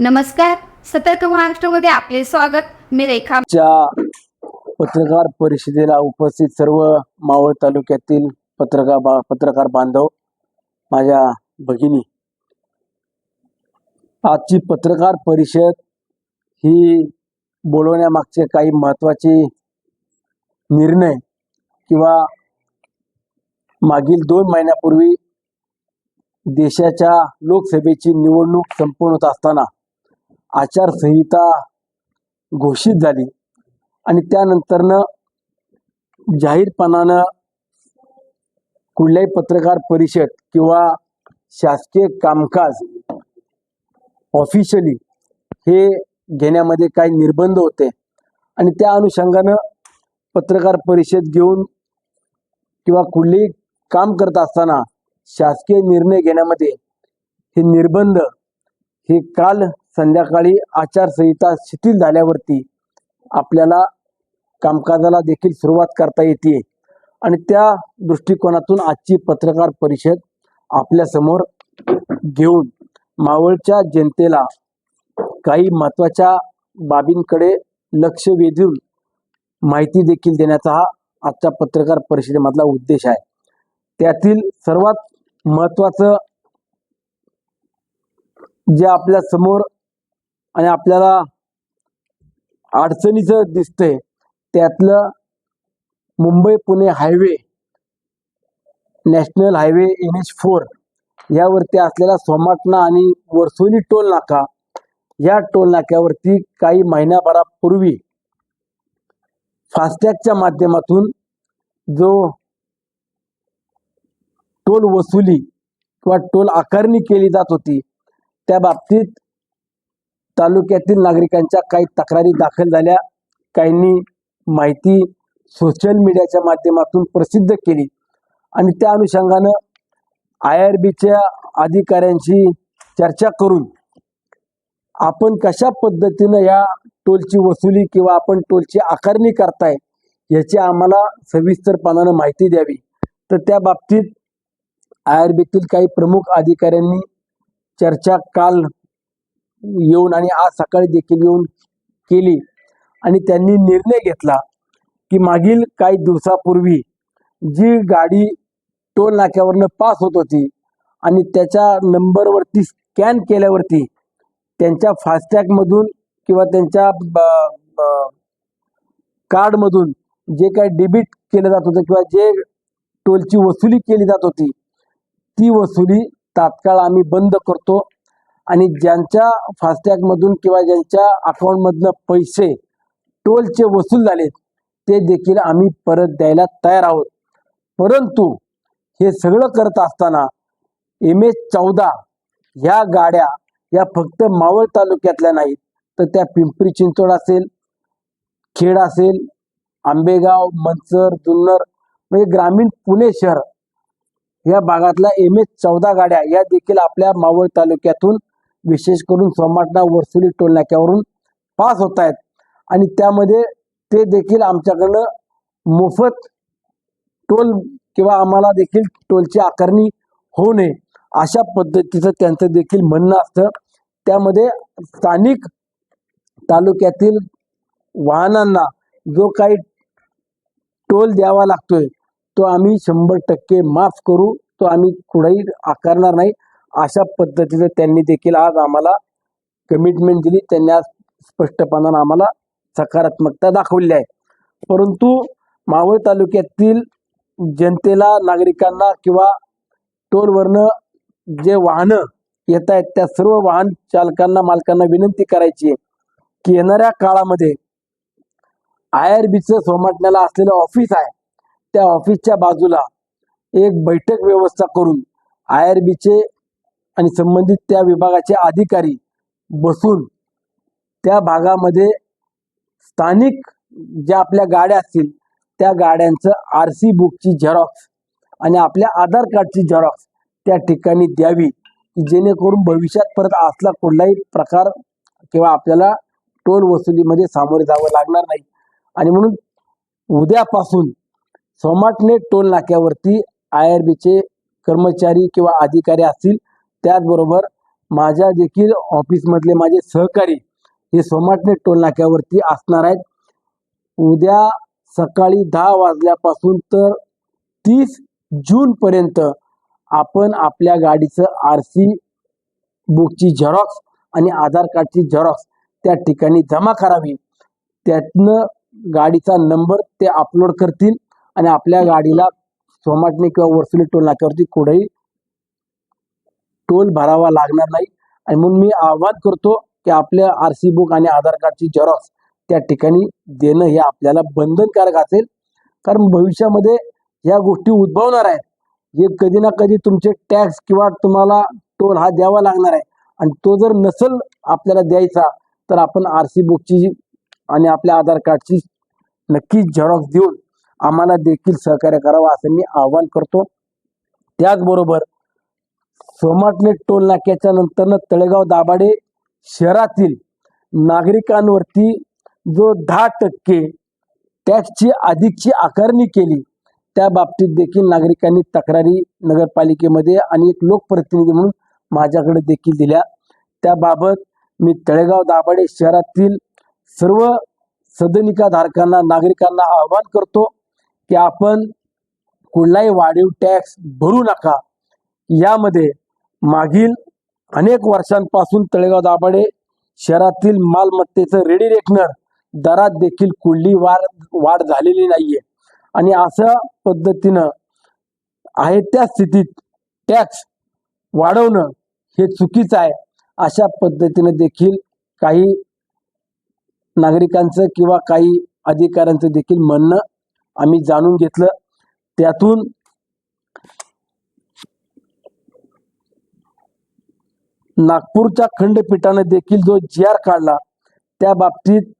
नमस्कार. सतर्क महाराष्ट्रमध्ये आपले स्वागत. मी रेखा. पत्रकार परिषदेला उपस्थित सर्व मावळ तालुक्यातील पत्रकार पत्रकार बांधव माझ्या भगिनी. आजची पत्रकार परिषद ही बोलवण्यामागचे काही महत्त्वाचे निर्णय किंवा मागील दोन महिन्यापूर्वी देशाच्या लोकसभेची निवडणूक संपन्न होत असताना आचारसंहिता घोषित झाली. आणि त्यानंतरनं जाहीरपणानं कुठल्याही पत्रकार परिषद किंवा शासकीय कामकाज ऑफिशियली हे घेण्यामध्ये काही निर्बंध होते. आणि त्या अनुषंगानं पत्रकार परिषद घेऊन किंवा कुठलेही काम करत असताना शासकीय निर्णय घेण्यामध्ये हे निर्बंध हे काल संध्याकाळी आचारसंहिता शिथिल झाल्यावरती आपल्याला कामकाजाला देखील सुरुवात करता येते. आणि त्या दृष्टिकोनातून आजची पत्रकार परिषद आपल्यासमोर घेऊन मावळच्या जनतेला काही महत्त्वाच्या बाबींकडे लक्ष वेधून माहिती देखील देण्याचा हा आजच्या पत्रकार परिषदेमधला उद्देश आहे. त्यातील सर्वात महत्त्वाचं जे आपल्यासमोर आणि आपल्याला अडचणीचं दिसतंय त्यातलं Mumbai Pune highway national highway N H four यावरती असलेला सोमाटणा आणि वर्सोली टोल नाका या टोल नाक्यावरती काही महिन्याभरापूर्वी फास्टॅगच्या माध्यमातून जो टोल वसुली किंवा टोल आकारणी केली जात होती त्या बाबतीत तालुक्यातील नागरिकांच्या काही तक्रारी दाखल झाल्या. काहींनी माहिती सोशल मीडियाच्या माध्यमातून प्रसिद्ध केली. आणि त्या अनुषंगानं आय आर बीच्या अधिकाऱ्यांशी चर्चा करून आपण कशा पद्धतीनं या टोलची वसुली किंवा आपण टोलची आकारणी करताय याची आम्हाला सविस्तरपणानं माहिती द्यावी. तर त्या बाबतीत आय आर बीतील काही प्रमुख अधिकाऱ्यांनी चर्चा काल येऊन आणि आज सकाळी देखील येऊन केली. आणि त्यांनी निर्णय घेतला की मागील काही दिवसापूर्वी जी गाडी टोल नाक्यावरनं पास होत होती आणि त्याच्या नंबरवरती स्कॅन केल्यावरती त्यांच्या फास्टॅगमधून किंवा त्यांच्या ब- ब- कार्डमधून जे काही डेबिट केलं जात होतं किंवा जे टोलची वसुली केली जात होती ती वसुली तात्काळ आम्ही बंद करतो. आणि ज्यांच्या फास्टॅगमधून किंवा ज्यांच्या अकाउंटमधनं पैसे टोलचे वसूल झालेत ते देखील आम्ही परत द्यायला तयार आहोत. परंतु हे सगळं करत असताना एम एच चौदा ह्या गाड्या या फक्त मावळ तालुक्यातल्या नाहीत तर त्या पिंपरी चिंचवड असेल खेड असेल आंबेगाव मंचर जुन्नर म्हणजे ग्रामीण पुणे शहर या भागातल्या एम एच चौदा गाड्या या देखील आपल्या मावळ तालुक्यातून विशेष करून सोमाटणा वर्सुली टोल नाक्यावरून पास होत आहेत आणि त्यामध्ये ते देखील आमच्याकडनं मोफत टोल किंवा आम्हाला देखील टोलची आकारणी होऊ नये अशा पद्धतीचं त्यांचं देखील म्हणणं असतं. त्यामध्ये स्थानिक तालुक्यातील वाहनांना जो काही टोल द्यावा लागतोय तो आम्ही शंभर टक्के माफ करू. तो आम्ही कुठेही आकारणार नाही. अशा पद्धतीचं त्यांनी देखील आज आम्हाला कमिटमेंट दिली. त्यांनी आज स्पष्टपणानं आम्हाला सकारात्मकता दाखवली आहे. परंतु मावळ तालुक्यातील जनतेला नागरिकांना किंवा टोलवरनं जे वाहनं येत आहेत त्या सर्व वाहन चालकांना मालकांना विनंती करायची आहे की येणाऱ्या काळामध्ये आय आर बीचं सोमाटण्याला असलेलं ऑफिस आहे त्या ऑफिसच्या बाजूला एक बैठक व्यवस्था करून आय आर बीचे आणि संबंधित त्या विभागाचे अधिकारी बसून त्या भागामध्ये स्थानिक ज्या आपल्या गाड्या असतील त्या गाड्यांचं आर सी बुकची झेरॉक्स आणि आपल्या आधार कार्डची झेरॉक्स त्या ठिकाणी द्यावी की जेणेकरून भविष्यात परत असला कुठलाही प्रकार किंवा आपल्याला टोल वसुलीमध्ये सामोरे जावं लागणार नाही. आणि म्हणून उद्यापासून सोमाटणे टोल नाक्यावरती आय आर बीचे कर्मचारी किंवा अधिकारी असतील त्याचबरोबर माझ्या देखील ऑफिसमधले माझे सहकारी हे सोमाटणे टोल नाक्यावरती असणार आहेत. उद्या सकाळी दहा वाजल्यापासून तर तीस जूनपर्यंत आपण आपल्या गाडीचं आर सी बुकची झेरॉक्स आणि आधार कार्डची झेरॉक्स त्या ठिकाणी जमा करावी. त्यातनं गाडीचा नंबर ते अपलोड करतील आणि आपल्या गाडीला सोमाटणे किंवा वर्सुली टोल नाक्यावरती कुठेही टोल भरावा लागणार नाही. आणि म्हणून मी आवाहन करतो की आपल्या आर सी बुक आणि आधार कार्डची झेरॉक्स त्या ठिकाणी देणं हे आपल्याला बंधनकारक असेल. कारण भविष्यामध्ये या गोष्टी उद्भवणार आहेत. जे कधी ना कधी तुमचे टॅक्स किंवा तुम्हाला टोल हा द्यावा लागणार आहे. आणि तो जर नसल आपल्याला द्यायचा तर आपण आर सी बुकची आणि आपल्या आधार कार्डची नक्कीच झेरॉक्स देऊन आम्हाला देखील सहकार्य करावं असं मी आवाहन करतो. त्याचबरोबर सोमाटणे टोल नाक्याच्या नंतरनं तळेगाव दाभाडे शहरातील नागरिकांवरती जो दहा टक्के टॅक्सची अधिकची आकारणी केली त्या बाबतीत देखील नागरिकांनी तक्रारी नगरपालिकेमध्ये आणि एक लोकप्रतिनिधी म्हणून माझ्याकडे देखील दिल्या. त्याबाबत मी तळेगाव दाभाडे शहरातील सर्व सदनिकाधारकांना नागरिकांना आवाहन करतो की आपण कुठलाही वाढीव टॅक्स भरू नका. यामध्ये मागील अनेक वर्षांपासून तळेगाव दाभाडे शहरातील मालमत्तेचं रेडी रेकनर दरात देखील कुठली वाढ वाढ झालेली नाहीये. आणि अशा पद्धतीनं आहे त्या स्थितीत टॅक्स वाढवणं हे चुकीचं आहे. अशा पद्धतीनं देखील काही नागरिकांचं किंवा काही अधिकाऱ्यांचं देखील म्हणणं आम्ही जाणून घेतलं. त्यातून नागपूरच्या खंडपीठानं देखील जो जी आर काढला त्या बाबतीत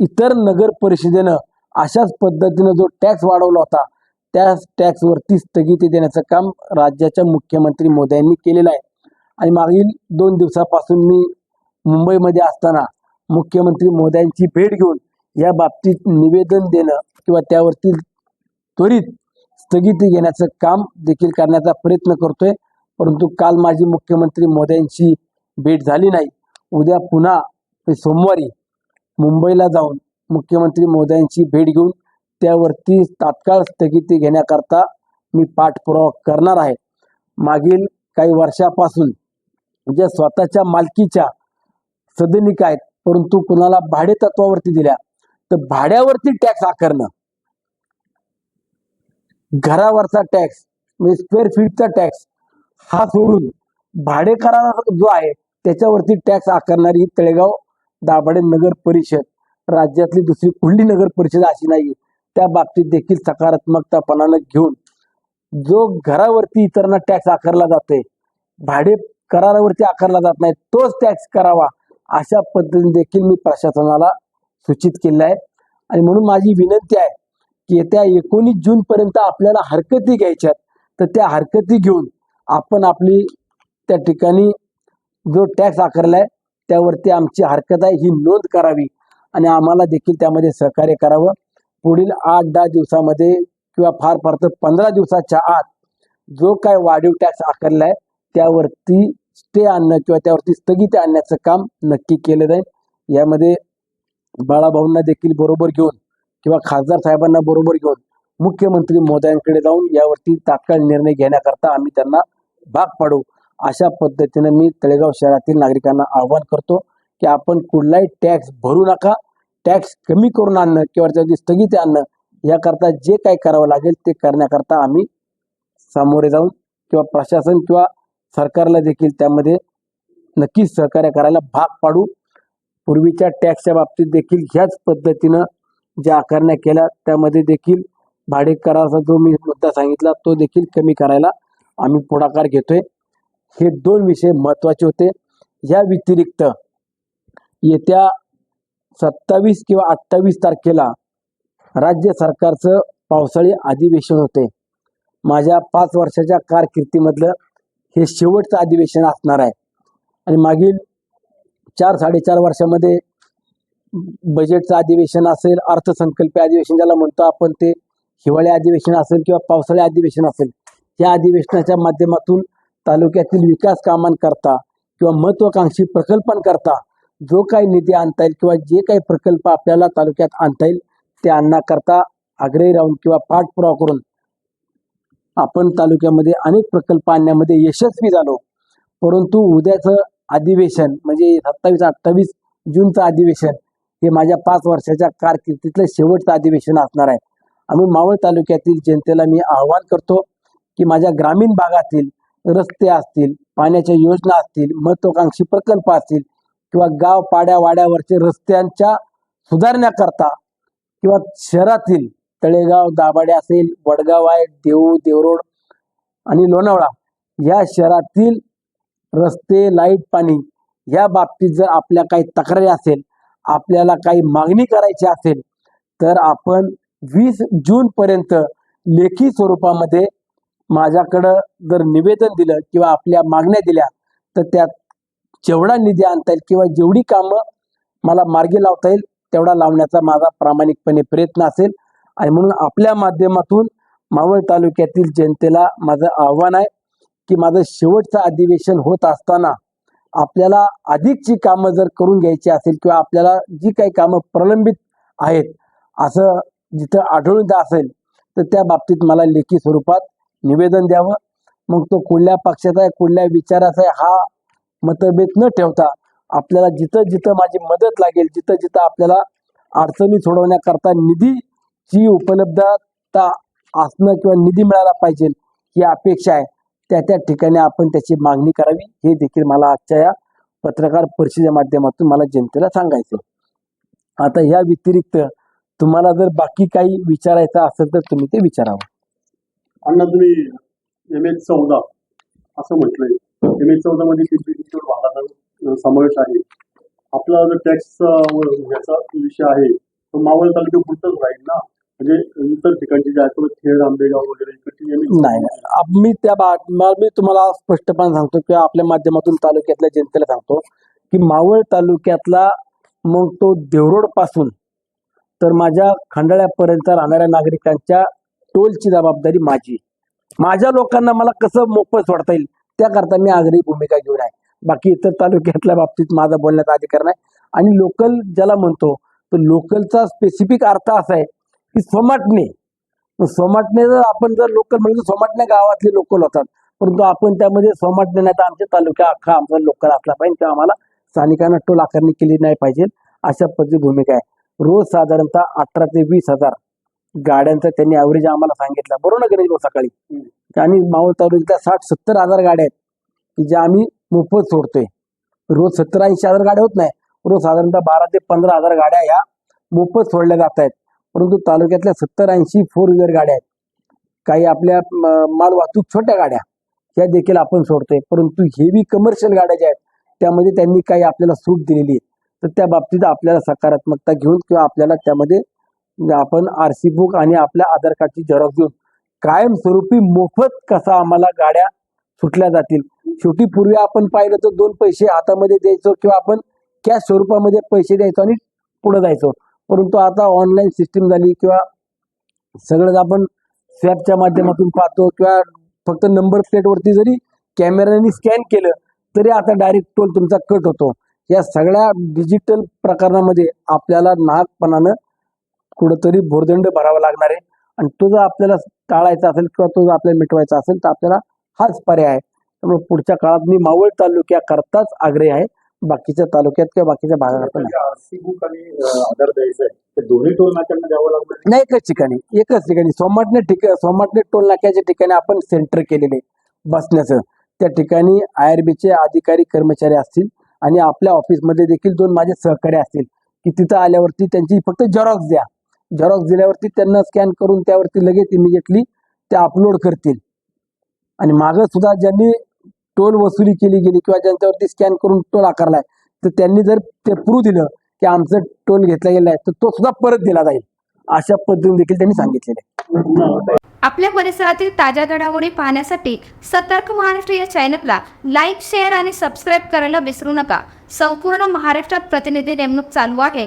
इतर नगर परिषदेनं अशाच पद्धतीनं जो टॅक्स वाढवला होता त्या टॅक्सवरती स्थगिती देण्याचं काम राज्याच्या मुख्यमंत्री मोदयांनी केलेलं आहे. आणि मागील दोन दिवसापासून मी मुंबईमध्ये असताना मुख्यमंत्री मोद्यांची भेट घेऊन या बाबतीत निवेदन देणं किंवा त्यावरती त्वरित स्थगिती घेण्याचं काम देखील करण्याचा प्रयत्न करतोय. परंतु काल माझी मुख्यमंत्री मोदयांची भेट झाली नाही. उद्या पुन्हा ते सोमवारी मुंबईला जाऊन मुख्यमंत्री मोदयांची भेट घेऊन त्यावरती तात्काळ स्थगिती घेण्याकरता मी पाठपुरावा करणार आहे. मागील काही वर्षापासून ज्या स्वतःच्या मालकीच्या सदनिका आहेत परंतु कुणाला भाडे तत्वावरती दिल्या तर भाड्यावरती टॅक्स आकारणं. घरावरचा टॅक्स म्हणजे स्क्वेअर फीटचा टॅक्स हा सोडून भाडे करारा जो आहे त्याच्यावरती टॅक्स आकारणारी तळेगाव दाभाडे नगर परिषद राज्यातली दुसरी कुठली नगर परिषद अशी नाही त्या बाबतीत देखील सकारात्मकतापणानं घेऊन जो घरावरती इतरांना टॅक्स आकारला जातोय भाडे करारावरती आकारला जात नाही तोच टॅक्स करावा अशा पद्धतीने देखील मी प्रशासनाला सूचित केलं आहे. आणि म्हणून माझी विनंती आहे की येत्या एकोणीस जून पर्यंत आपल्याला हरकती घ्यायच्यात तर त्या हरकती घेऊन आपण आपली त्या ठिकाणी जो टॅक्स आकारलाय त्यावरती आमची हरकत आहे ही नोंद करावी. आणि आम्हाला देखील त्यामध्ये सहकार्य करावं. पुढील आठ दहा दिवसामध्ये किंवा फार फार तर पंधरा दिवसाच्या आत जो काय वाढीव टॅक्स आकारला आहे त्यावरती स्टे आणणं किंवा त्यावरती स्थगिती आणण्याचं काम नक्की केलं जाईल. यामध्ये बाळाभाऊंना देखील बरोबर घेऊन किंवा खासदार साहेबांना बरोबर घेऊन मुख्यमंत्री मोदयांकडे जाऊन यावरती तात्काळ निर्णय घेण्याकरता आम्ही त्यांना भाग पाडू. अशा पद्धतीनं मी तळेगाव शहरातील नागरिकांना आवाहन करतो की आपण कुठलाही टॅक्स भरू नका. टॅक्स कमी करून आणणं किंवा त्याची स्थगिती आणणं याकरता जे काही करावं लागेल ते करण्याकरता आम्ही सामोरे जाऊन किंवा प्रशासन किंवा सरकारला देखील त्यामध्ये नक्कीच सहकार्य करायला भाग पाडू. पूर्वीच्या टॅक्सच्या बाबतीत देखील ह्याच पद्धतीनं ज्या आकारण्या केल्या त्यामध्ये देखील भाडे कराराचा जो मी मुद्दा सांगितला तो देखील कमी करायला आम्ही पुढाकार घेतोय. हे दोन विषय महत्त्वाचे होते. या व्यतिरिक्त येत्या सत्तावीस किंवा अठ्ठावीस तारखेला राज्य सरकारचं पावसाळी अधिवेशन होते. माझ्या पाच वर्षाच्या कारकिर्दीमधलं हे शेवटचं अधिवेशन असणार आहे. आणि मागील चार साडेचार वर्षामध्ये बजेटचं अधिवेशन असेल अर्थसंकल्पीय अधिवेशन ज्याला म्हणतो आपण ते हिवाळी अधिवेशन असेल किंवा पावसाळी अधिवेशन असेल या अधिवेशनाच्या माध्यमातून तालुक्यातील विकास कामांकरता किंवा महत्वाकांक्षी प्रकल्पांकरता जो काही निधी आणता येईल किंवा जे काही प्रकल्प आपल्याला तालुक्यात आणता येईल ते आणण्याकरता आग्रही राहून किंवा पाठपुरावा करून आपण तालुक्यामध्ये अनेक प्रकल्प आणण्यामध्ये यशस्वी झालो. परंतु उद्याचं अधिवेशन म्हणजे सत्तावीस अठ्ठावीस जूनचं अधिवेशन हे माझ्या पाच वर्षाच्या कारकिर्दीतलं शेवटचं अधिवेशन असणार आहे. आम्ही मावळ तालुक्यातील जनतेला मी आवाहन करतो की माझ्या ग्रामीण भागातील रस्ते असतील पाण्याच्या योजना असतील महत्वाकांक्षी प्रकल्प असतील किंवा गाव पाड्या वाड्यावरचे रस्त्यांच्या सुधारण्याकरता किंवा शहरातील तळेगाव दाभाडे असेल वडगाव आहे देऊ देवरोड आणि लोणावळा या शहरातील रस्ते लाइट पाणी या बाबतीत जर आपल्या काही तक्रारी असेल आपल्याला काही मागणी करायची असेल तर आपण वीस जून पर्यंत लेखी स्वरूपामध्ये माझ्याकडं जर निवेदन दिलं किंवा आपल्या मागण्या दिल्या तर त्यात जेवढा निधी आणता येईल किंवा जेवढी कामं मला मार्गी लावता येईल तेवढा लावण्याचा माझा प्रामाणिकपणे प्रयत्न असेल. आणि म्हणून आपल्या माध्यमातून मावळ तालुक्यातील जनतेला माझं आव्हान आहे की माझं शेवटचं अधिवेशन होत असताना आपल्याला अधिकची कामं जर करून घ्यायची असेल किंवा आपल्याला जी काही कामं प्रलंबित आहेत असं जिथं आढळून असेल तर त्या बाबतीत मला लेखी स्वरूपात निवेदन द्यावं. मग तो कुठल्या पक्षाचा आहे कुठल्या विचाराचा आहे हा मतभेद न ठेवता आपल्याला जिथं जिथं माझी मदत लागेल जिथं जिथं आपल्याला अडचणी सोडवण्याकरता निधीची उपलब्धता असणं किंवा निधी मिळाला पाहिजे ही अपेक्षा आहे. त्या त्या ठिकाणी आपण त्याची मागणी करावी. हे देखील मला आजच्या या पत्रकार परिषदेच्या माध्यमातून मला जनतेला सांगायचं आता ह्या व्यतिरिक्त तुम्हाला जर बाकी काही विचारायचं असेल तर तुम्ही ते विचारावं. अण्णा तुम्ही एम एच चौदा असं म्हटलंय. एम एच चौदा मध्ये पिंपरी चिंचवड भागाचा समावेश आहे. आपला जो टॅक्स ह्याचा विषय आहे तो मावळ तालुक्यापुरतच राहील ना? म्हणजे इतर ठिकाणचे जे आहे खेळ आंबेगाव वगैरे नाही नाही. मी त्या मी तुम्हाला स्पष्टपणे सांगतो किंवा आपल्या माध्यमातून तालुक्यातल्या जनतेला सांगतो की मावळ तालुक्यातला मग तो देवरोडपासून तर माझ्या खंडाळ्यापर्यंत राहणाऱ्या नागरिकांच्या टोलची जबाबदारी माझी. माझ्या लोकांना मला कसं मोफत सोडता येईल त्याकरता मी आग्रही भूमिका घेऊन आहे. बाकी इतर तालुक्यातल्या बाबतीत माझा बोलण्याचा अधिकार नाही. आणि लोकल ज्याला म्हणतो तर लोकलचा स्पेसिफिक अर्थ असा आहे की सोमाटणे. सोमाटणे जर आपण जर लोकल म्हणजे सोमाटणे गावातले लोकल होतात. परंतु आपण त्यामध्ये सोमाटणे नाही तर आमच्या तालुक्या अख्खा आमचा लोकल असला पाहिजे. किंवा आम्हाला स्थानिकांना टोल आकारणी केली नाही पाहिजे अशा पद्धती भूमिका आहे. रोज साधारणतः अठरा ते वीस हजार गाड्यांचा त्यांनी ॲव्हरेज आम्हाला सांगितलं. बरोबर ना गणेश भाऊ सकाळी आणि मावळ तालुक्यात साठ सत्तर हजार गाड्या आहेत की ज्या आम्ही मोफत सोडतोय. रोज सत्तर ऐंशी हजार गाड्या होत नाही. रोज साधारणतः बारा ते पंधरा हजार गाड्या या मोफत सोडल्या जात आहेत. परंतु तालुक्यातल्या सत्तर ऐंशी फोर व्हीलर गाड्या आहेत. काही आपल्या माल वाहतूक छोट्या गाड्या ह्या देखील आपण सोडतोय. परंतु हेवी कमर्शियल गाड्या ज्या आहेत त्यामध्ये त्यांनी काही आपल्याला सूट दिलेली आहे. तर त्या बाबतीत आपल्याला सकारात्मकता घेऊन किंवा आपल्याला त्यामध्ये म्हणजे आपण आर सी बुक आणि आपल्या आधार कार्डची झेरॉक्स देऊन कायमस्वरूपी मोफत कसा आम्हाला गाड्या सुटल्या जातील? शेवटी पूर्वी आपण पाहिलं तर दोन पैसे हातामध्ये द्यायचो किंवा आपण कॅश स्वरूपामध्ये पैसे द्यायचो आणि पुढे जायचो. परंतु आता ऑनलाईन सिस्टीम झाली किंवा सगळंच आपण स्वॅपच्या माध्यमातून पाहतो किंवा फक्त नंबर प्लेटवरती जरी कॅमेऱ्याने स्कॅन केलं तरी आता डायरेक्ट टोल तुमचा कट होतो. या सगळ्या डिजिटल प्रकरणामध्ये आपल्याला नाहकपणानं कुठंतरी भोरदंड भरावा लागणार आहे. आणि तो जर आपल्याला टाळायचा असेल किंवा तो जर आपल्याला मिटवायचा असेल तर आपल्याला हाच पर्याय आहे. त्यामुळे पुढच्या काळात मी मावळ तालुक्याकरताच आग्रही आहे. बाकीच्या तालुक्यात किंवा बाकीच्या भागात नाही. एकच ठिकाणी. एकच ठिकाणी. सोमाटणे ठिक सोमाटणे टोल नाक्याच्या ठिकाणी आपण सेंटर केलेले बसण्याचं. त्या ठिकाणी आय आर बीचे अधिकारी कर्मचारी असतील आणि आपल्या ऑफिसमध्ये देखील दोन माझे सहकारी असतील की तिथं आल्यावरती त्यांची फक्त झेरॉक्स द्या. झेरॉक्स दिल्यावरती त्यांना स्कॅन करून त्यावरती लगेच इमिजिएटली ते अपलोड करतील. आणि मागं सुद्धा ज्यांनी टोल वसुली केली गेली किंवा ज्यांच्यावरती स्कॅन करून टोल आकारलाय तर त्यांनी जर ते प्रूव्ह दिलं की आमचं टोल घेतला गेला आहे तर तो सुद्धा परत दिला जाईल. अशा पद्धतीने देखील त्यांनी सांगितलेलं आहे. आपल्या परिसरातील ताज्या घडामोडी पाहण्यासाठी सतर्क महाराष्ट्र या चॅनलला लाईक शेअर आणि सबस्क्राईब करायला विसरू नका. संपूर्ण महाराष्ट्रात प्रतिनिधी नेमणूक चालू आहे.